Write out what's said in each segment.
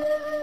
น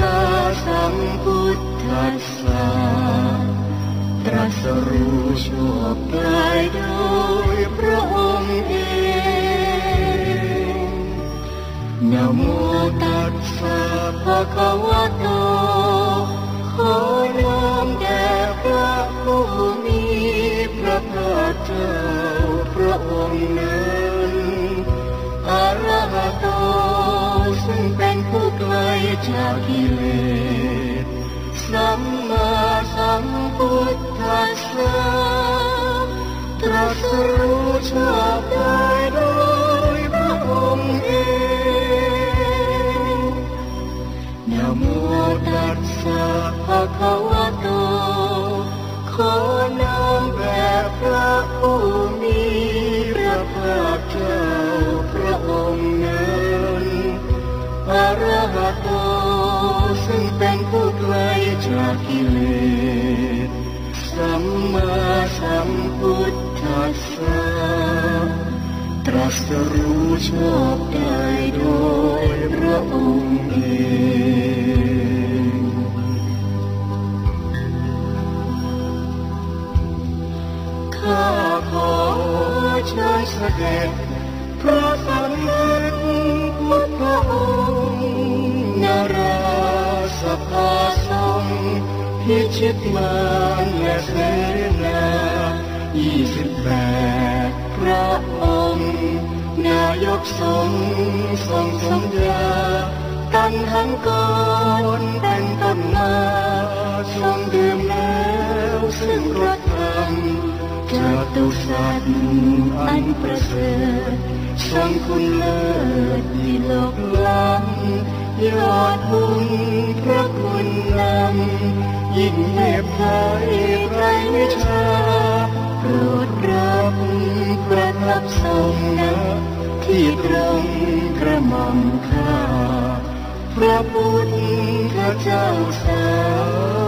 มาสัมพุทธัสสะตรัสรู้ชอบได้โดยพระองค์เองนโมตัสสะภะคะวะโตขอ จากกิเลสสัมมาสัมพุทธัสสะตรัสรู้ชอบได้ ชอบได้โดยพระองค์เองข้าขอเชิญเสด็จพระสันพุทธองค์นาราสภาทรงพิชิตมารและเสนายี่สิบแปดพระองค์ นายกทรงทรงสัญญาตันหันก่อนเป็นต้นมาทรงดื่มแล้วซึ่งรสธรรมจตุสัตว์อันประเสริฐทรงคุณเลิศที่โลกล้ำยอดบุญพระคุณนำยิ่งเมตไทยไรวิชา รดรับประทับทรงนะที่ตรงกระหม่อมข้าพระพุทธเจ้าสาทุ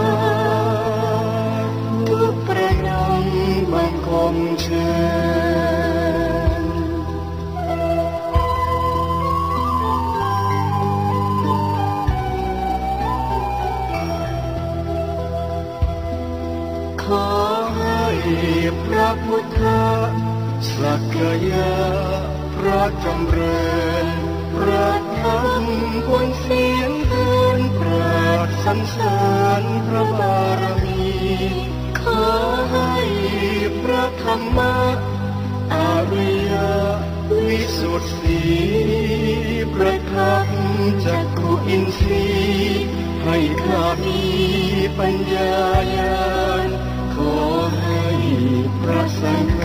สักยะพระจำเริญพระธรรมบนเสียงเทินปราดสรรเสริญพระบารมีขอให้พระธรรมะอาริยวิสุทธิประทับจักขุอินทรีย์ให้ข้ามีปัญญาญาณขอให้ ระสังฆ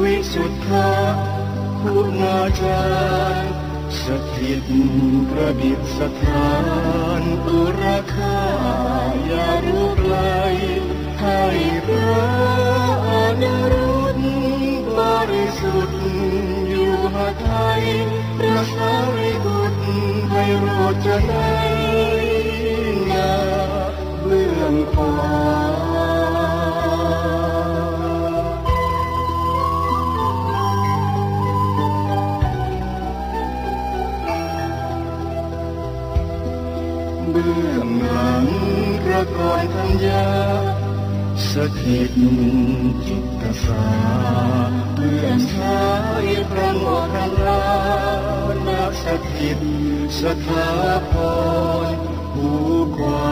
วิสุทธะคุณาจารย์สถิตประดิษฐานอุราคายารุไกลให้พระอนุรุตบริสุทธิ์อยู่หาไทยพระสารีบุตรให้โรจนัยนาเบื้องขวา สถิตจิตสาเบื้องซ้ายพระโมคคัลลานักสถิตสถาพรหูขวา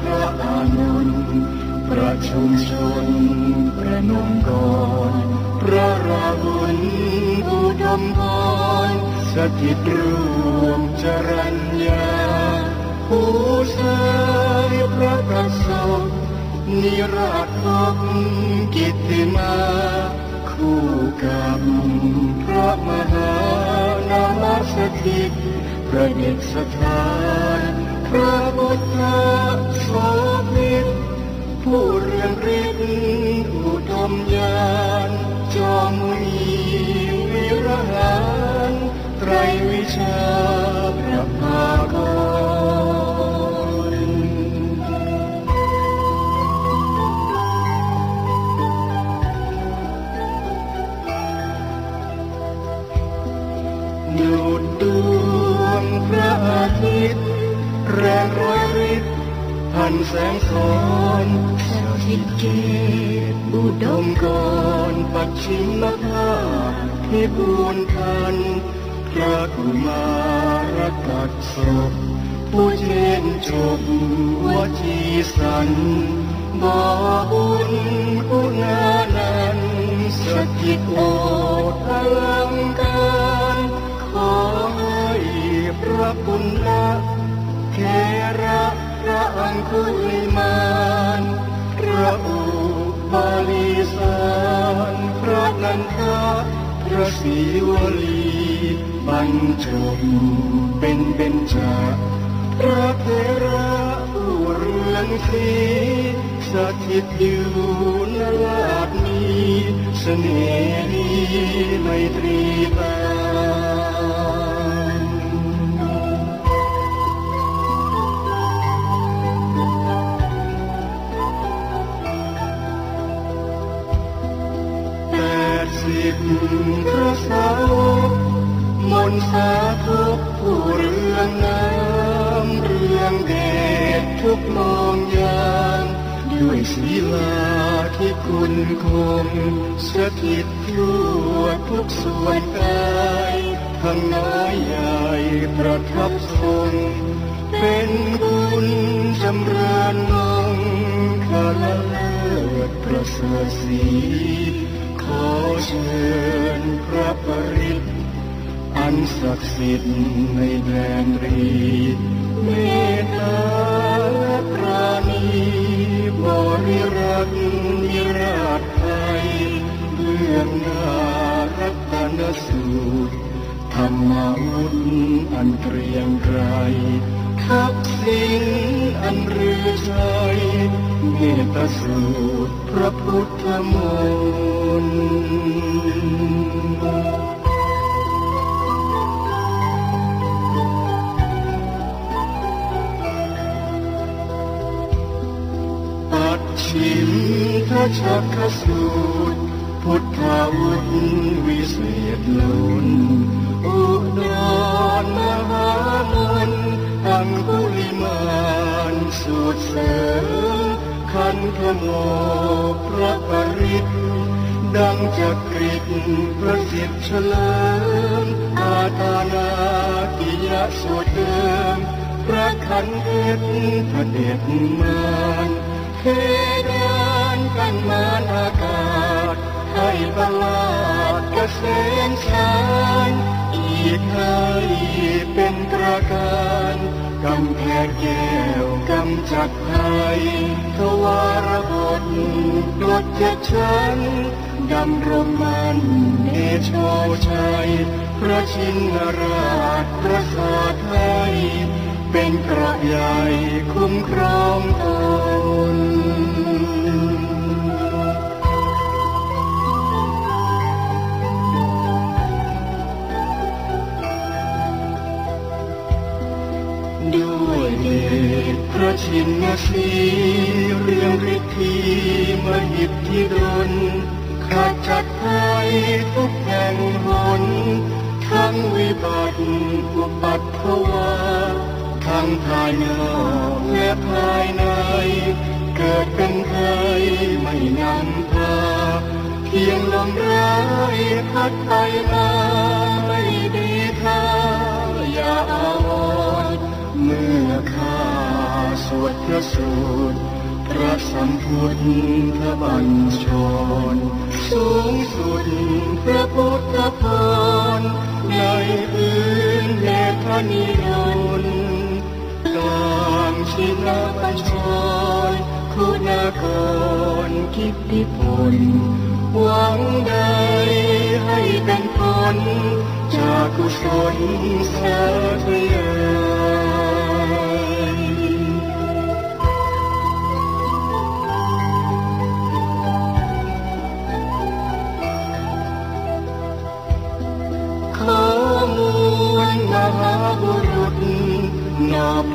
พระอานนท์ประชุมชนประนมกรพระราหุลอุดมพรสถิตรวมจรัญญาผู้สาระกสบ นิราชพบกิตติมา คู่กับพระมหานามสถิตประดิษฐาน พระพุทธโสภิตผู้เรืองฤทธิ์อุดมญาณจอมมีวิรหารไตรวิชาพระภากร ทิตย์แรงร้อยฤทธิ์พันแสงสอนสถิตเกตอุดมกรปัจฉิมภาคที่บูนทันพระกุมารกัดศพผู้เช่นจบวจีสันบอบุญคุณานันสถิตโอดอลังการ พระปุณณะเทระพระอังคุลิมานพระอุบาลีสานพระนันทะพระศรีวลีบรรจบเป็นเบญจาพระเทระผู้เรืองสีสถิตอยู่นลาดนี้เสน่ห์ไมตรีบานแป พระสาวกมนต์สาธุผู้เรื่องน้ำเรื่องเดชทุกมองยามด้วยศีลาที่คุณคมสถิตทั่วทุกส่วนกายทั้งน้อยใหญ่ประทับทรงเป็นคุณจำเริญมงคลเลิศประเสริฐสีข อเชิญพระปริตอันศักดิ์สิทธิ์ในแดนรีเมตตาและปราณีบริรักษ์นิราชไทยเบื้องหน้ารัตนสูตรธรรมวุฒิอันเกรียงไกร ทักษิณอันรือชัยเมตสูตรพระพุทธมนต์ปัดชิมทชักสูตรพุทธาวุฒวิเศษลุนอุดรมหามนอังคุลิ มานสูตรเสริมขันธโมพระปริตดังจักริดประสิทธิ์เฉลิมอาตานากิยะสวดเดิมพระขันเพชรพระเด็จมานเทดานกันมานอากาศให้ประหลาดเกษมสารอีกให้เป็นประการ กำแพงแก้วกำจัดภัยทวารบทปลดเจ็ดชั้นดำรงมันเดโชชัย พระชินราชพระสาไทยเป็นกระใหญ่คุ้มครองตน ระชินสีเรียงฤทธีมหิทธิดลขาดจัดภัยทุกแห่งหนทั้งวิบัติอุปัตถวาทั้งภายนอกและภายใน เกิดเป็นไทยไม่นำพาเพียงลมร้ายพัดไปมาไม่ดีท่าอย่าเอา สวดพระสูตรพระสัมพุทธบัญชรสูงสุดพระพุทธพรในพื้นและพระนิรันดร์ตามชินบัญชรคุณากรกิตติพลหวังใดให้เป็นผลจากกุศลสาธยา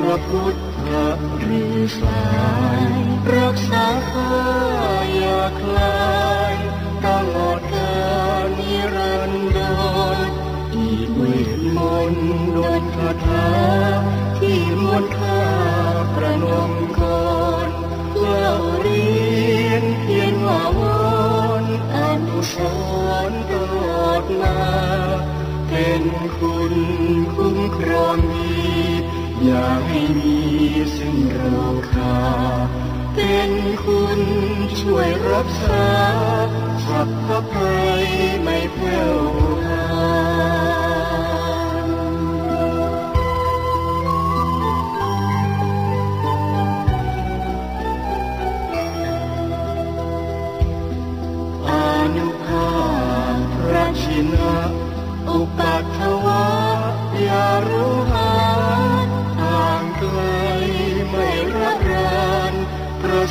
ระพุทธหรือสายรักษาข้าอย่าคลายตลอดกาลนิรันดรอีกเวทมนต์ดนคาถา คุณช่วยรักษาสัพพะเพ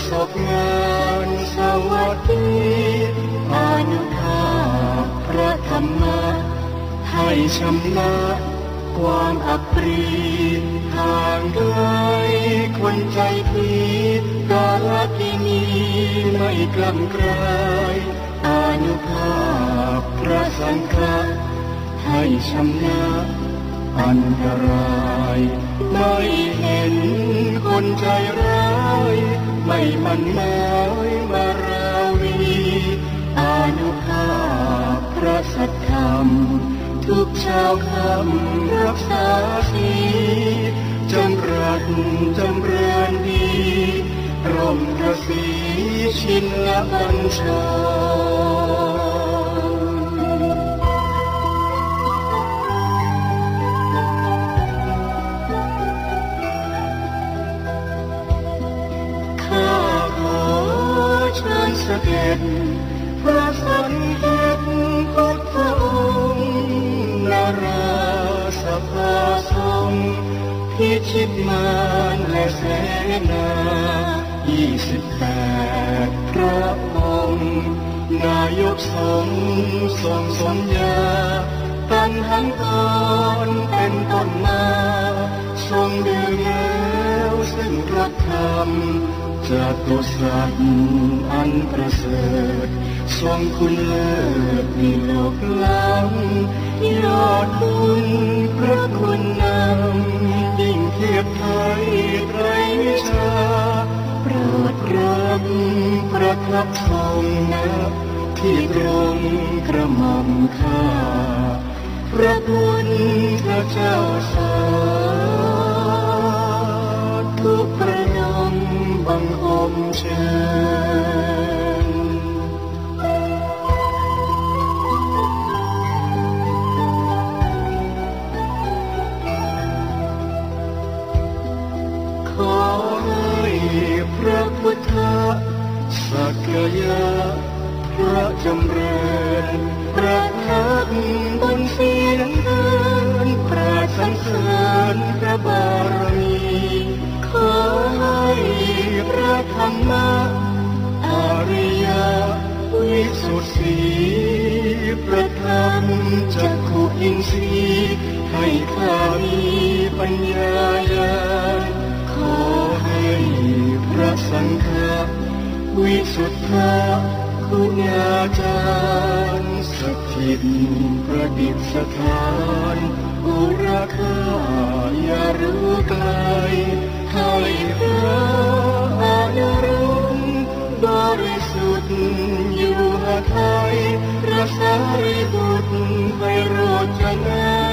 สบงานสวัสดีอนุภาพพระธรรมะให้ชำระความอับปรีห่างไกลคนใจพีกาลที่นี้ไม่กล้ำกลายอนุภาพพระสังฆะให้ชำระอันตราย ไม่เห็นคนใจร้าย ไม่มันเมายมาราวีอานุภาพพระสัทธรรม ทุกชาวคำรักษาสีจำรัดจำเรือนดีร่มกระสีชินละบัญชา ด็จพระสันเด็จพุทธองค์นาราสภาทรงพิชิตมารและเสนายี่สิบแปดพระองค์ นายกสงทรงสัญาตั้งหันก่อนเป็นต้นมา ทรงดื่มแล้วซึ่งรักธรรม จากตัวสัตว์อันประเสริฐทรงคุณเลิศมีโลกล้ำยอดคุณพระคุณนำยิ่งเทียบไทยไตรวิชาโปรดรับประทับทรงนะที่ตรงกระหม่อมข้าพระพุทธเจ้าสา มชิญขอให้พระพุทธสักยะพระจำเริ วิสุทธะคุณาจารย์สถิตประดิษฐานอุราคาอย่ารู้ไกลให้พระอนุรุณบริสุทธิ์อยู่หาไทยพระสารีบุตรไปโรจนัย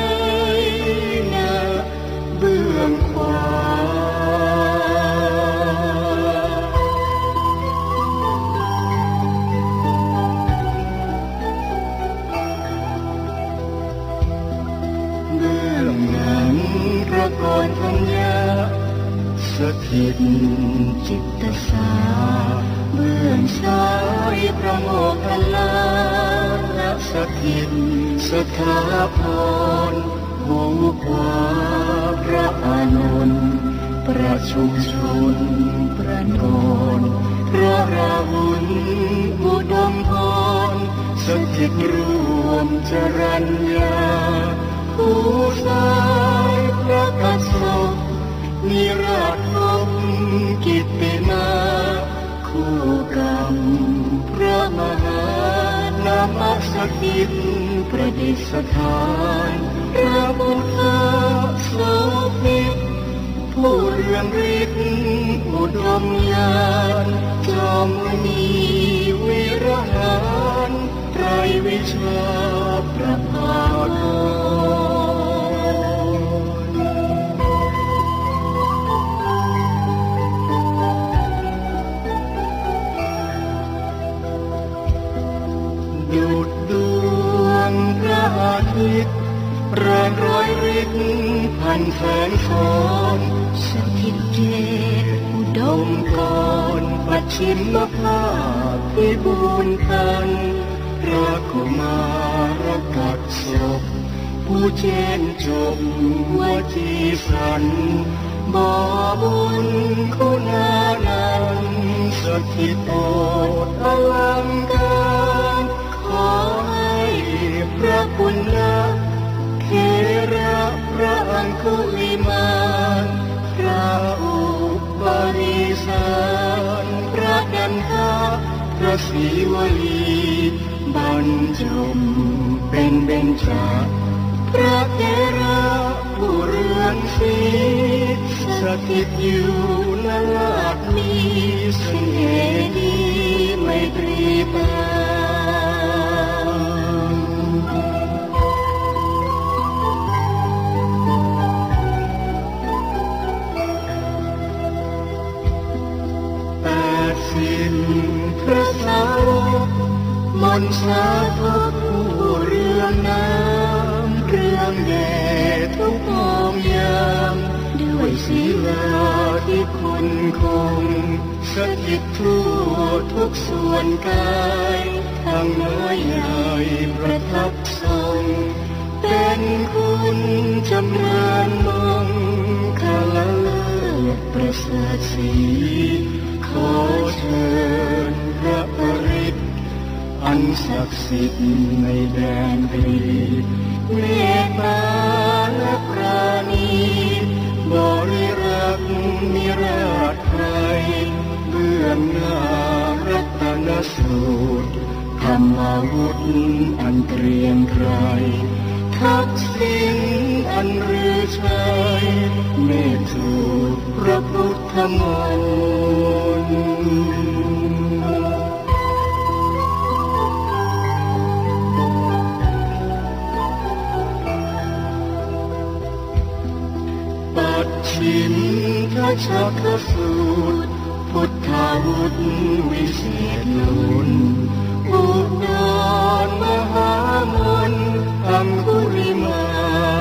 เบื้องหลังพระกรธัญญาสถิตจิตตสาเบื้องซ้ายพระโมคคัลลาและสถิตสถาพรวงขวาพระอานนท์ประชุมชนประนนพระราหุลอุดมพรสถิตรวมจรัญญาผู้สายพระกัสสนิราช กิตติมาคู่กรรมพระมหานามสถิตประดิษฐานพระพุทธโสภิตผู้เรืองฤทธิ์อุดมญาณจอมมี จบวจีสันบ่บุญคุณานันต์สถิโอดอลังการขอให้พระคุณนะเทระพระอังคุลิมานพระอุปนิสานพระดันทาพระศรีวลีบรรจมเป็นเบญจา พระเทระผู้เรือนสีสถิตอยู่นลาดมีเสน่ห์ดีไม่ตรีปานแปดสิ้นพระสาวมนต์สาธกผู้เรื่องน้ำเรื่องแด่ ทุกมองยามด้วยศีลาที่คุณคงสถิตทั่วทุกส่วนกายทั้งน้อยใหญ่ประทับทรงเป็นคุณจำเริญมงคาลเลิศประเสริฐสีขอเชิญพระปริตอันศักดิ์สิทธิ์ในแดนกรีเมตตา และปราณีบริรักษ์นิราชไทยเบื้องหน้ารัตนสูตรธรรมาวุธอันเตรียมไกรทักษิณอันรือชัยเมตถูกพระพุทธมนต์ ชักสูตร พุทธาวุธวิเศษลุนอุดรมหามนอังคุริมา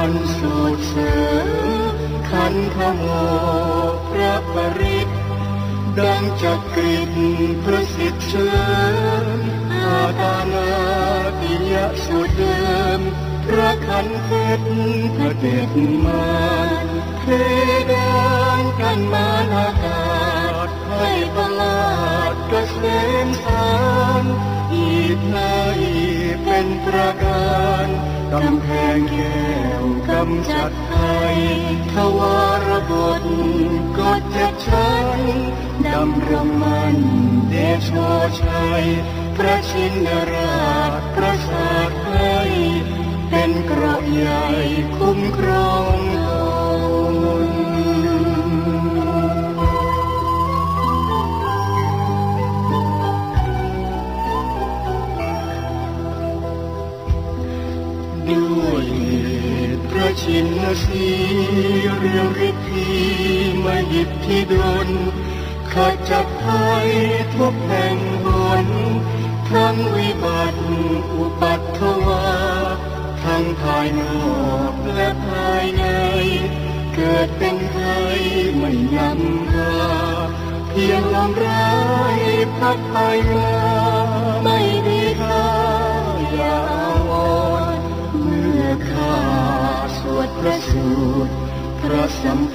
นสูตรเสริมขันธโมพระปริตดังจักริดประสิทธิ์เชิญอาตานาติยะสุดเดิม พระขันเพชรพระเด็ดมานเทดานกันมาอากาศให้ประหลาดเกษมสารอีกในเป็นประการกำแพงแก้วกำจัดไทยทวารบทกดจัดฉันดำรงมันเดชโชชัยพระชินราชประสาทไทยเป็นเกราะให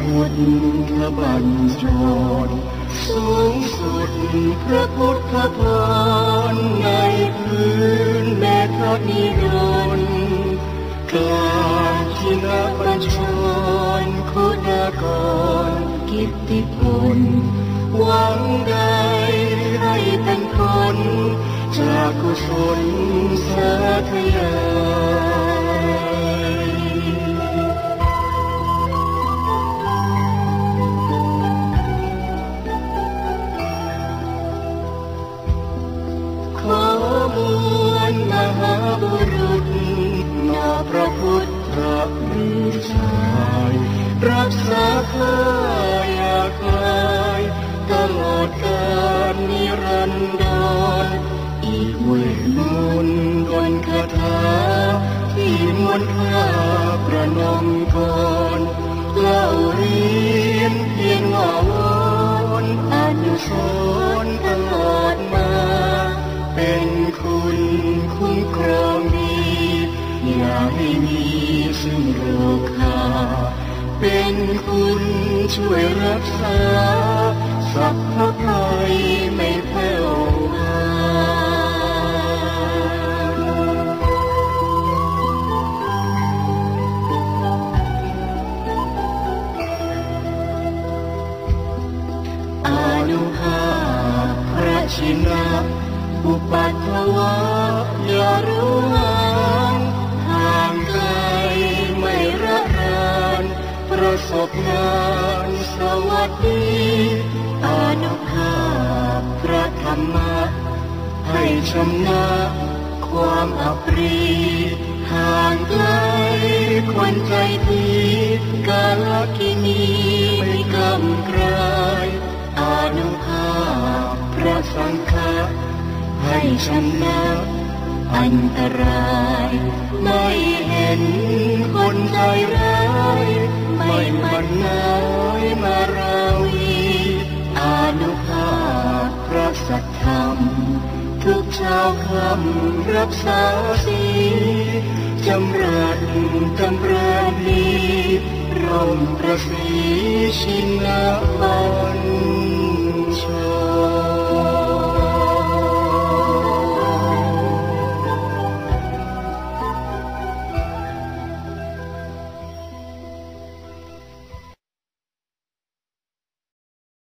พุทธบัญชรสูงสุดพระพุทธพรในพื้นแม่พระนิรันดร์กลางที่นาบัญชรคุณากรกิตติพลหวังใดให้เป็นคนจากกุศลสาธยาย รั ช่วยรักษา ระสังฆะให้ชนะอันตราย ไม่เห็นคนใจร้ายไม่มันน้อยมาราวีอนุภาพพระสัทธรรม ทุกเช้าคำรักษาสีจำรัดจำเริญดีร่มประสีชินวัน